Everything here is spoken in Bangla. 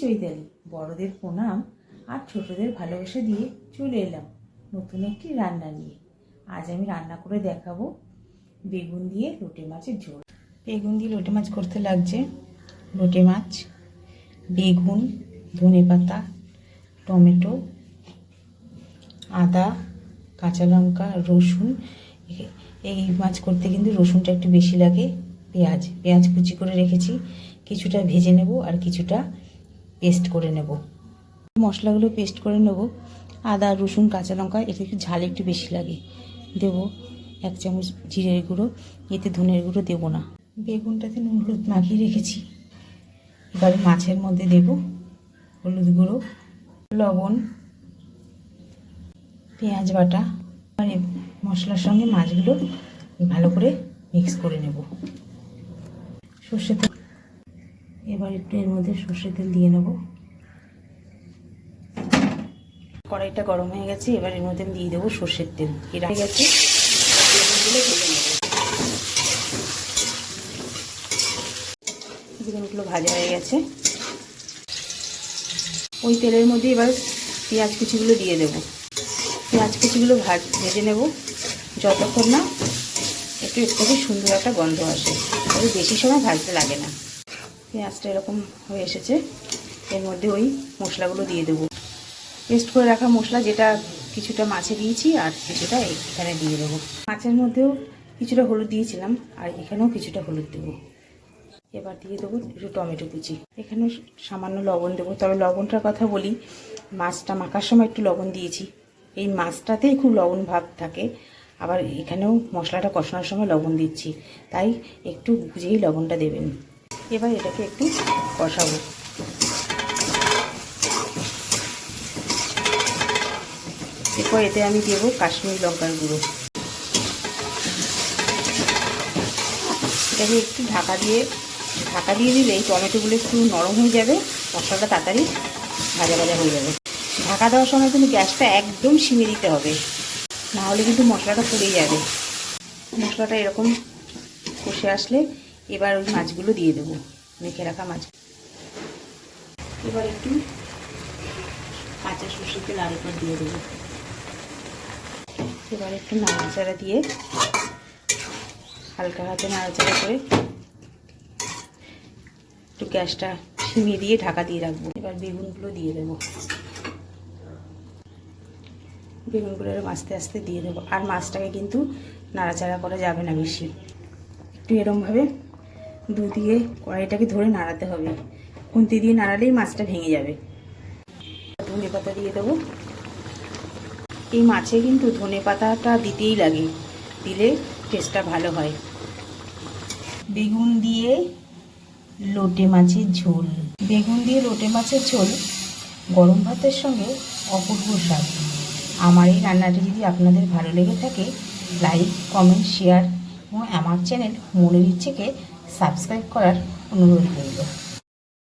চৈতালি। বড়দের প্রণাম আর ছোটদের ভালোবাসা দিয়ে চলে এলাম নতুন একটি রান্না নিয়ে। আজ আমি রান্না করে দেখাবো বেগুন দিয়ে লোটে মাছের ঝোল। বেগুন দিয়ে লোটে মাছ করতে লাগছে লোটে মাছ, বেগুন, ধনে পাতা, টমেটো, আদা, কাঁচা লঙ্কা, রসুন। এই মাছ করতে কিন্তু রসুনটা একটু বেশি লাগে, পেঁয়াজ। পেঁয়াজ কুচি করে রেখেছি, কিছুটা ভেজে নেব আর কিছুটা পেস্ট করে নেব। মশলাগুলো পেস্ট করে নেব। আদা, রসুন, কাঁচা লঙ্কা, এতে একটু ঝাল একটু বেশি লাগে। দেবো এক চামচ জিরের গুঁড়ো, এতে ধনের গুঁড়ো দেবো না। বেগুনটাতে নুন হলুদ মাখিয়ে রেখেছি। এবারে মাছের মধ্যে দেব হলুদ গুঁড়ো, লবণ, পেঁয়াজ বাটা। এ মশলার সঙ্গে মাছগুলো ভালো করে মিক্স করে নেব। সর্ষে এবার একটু এর মধ্যে সর্ষে তেল দিয়ে নেব। কড়াইটা গরম হয়ে গেছে, এবার এর মধ্যে দিয়ে দেবো সর্ষের তেল। হয়ে গেছে বেগুনগুলো ভেজে হয়ে গেছে। ওই তেলের মধ্যে এবার পেঁয়াজ কুচিগুলো দিয়ে দেবো। পেঁয়াজ কুচিগুলো ভাজ, ভেজে নেব। যতক্ষণ না একটু একটু সুন্দর একটা গন্ধ আসে। তবে বেশি সময় ভাজতে লাগে না। পেঁয়াজটা এরকম হয়ে এসেছে। এর মধ্যে ওই মশলাগুলো দিয়ে দেবো। পেস্ট করে রাখা মশলা যেটা কিছুটা মাছে দিয়েছি আর কিছুটা এখানে দিয়ে দেবো। মাছের মধ্যেও কিছুটা হলুদ দিয়েছিলাম আর এখানেও কিছুটা হলুদ দেবো। এবার দিয়ে দেবো একটু টমেটো কুচি। এখানেও সামান্য লবণ দেবো। তবে লবণটার কথা বলি, মাছটা মাখার সময় একটু লবণ দিয়েছি। এই মাছটাতেই খুব লবণ ভাব থাকে। আবার এখানেও মশলাটা কষানোর সময় লবণ দিচ্ছি। তাই একটু বুঝেই লবণটা দেবেন। এবার এটাকে একটু কষাবো। এরপর এতে আমি দেবো কাশ্মীর লঙ্কার গুঁড়ো। এটাকে একটু ঢাকা দিয়ে ঢাকা দিয়ে দিলে এই টমেটোগুলো একটু নরম হয়ে যাবে, মশলাটা তাড়াতাড়ি ভাজা ভাজা হয়ে যাবে। ঢাকা দেওয়ার সময় কিন্তু গ্যাসটা একদম সিমে দিতে হবে, নাহলে কিন্তু মশলাটা পুড়ে যাবে। মশলাটা এরকম কষে আসলে এবার ওই মাছগুলো দিয়ে দেবো। মেখে রাখা মাছ। এবার একটু কাঁচা সর্ষের তেল আর একবার দিয়ে দেবো। এবার একটু নাড়াচাড়া দিয়ে হালকা হাতে নাড়াচাড়া করে একটু গ্যাসটা সিমিয়ে দিয়ে ঢাকা দিয়ে রাখব। এবার বেগুনগুলো দিয়ে দেবো। বেগুনগুলো আস্তে আস্তে দিয়ে দেবো। আর মাছটাকে কিন্তু নাড়াচাড়া করা যাবে না বেশি। একটু এরমভাবে দু দিয়ে কড়াইটাকে ধরে নাড়াতে হবে। খুন্তি দিয়ে নাড়ালেই মাছটা ভেঙে যাবে। ধনে পাতা দিয়ে দেবো। এই মাছে কিন্তু ধনে পাতাটা দিতেই লাগে, দিলে টেস্টটা ভালো হয়। বেগুন দিয়ে লোটে মাছের ঝোল। বেগুন দিয়ে লোটে মাছের ঝোল গরম ভাতের সঙ্গে অপূর্ব স্বাদ। আমার এই রান্নাটি যদি আপনাদের ভালো লেগে থাকে লাইক কমেন্ট শেয়ার এবং আমার চ্যানেল মনের ইচ্ছেকে সাবস্ক্রাইব করার অনুরোধ রইল।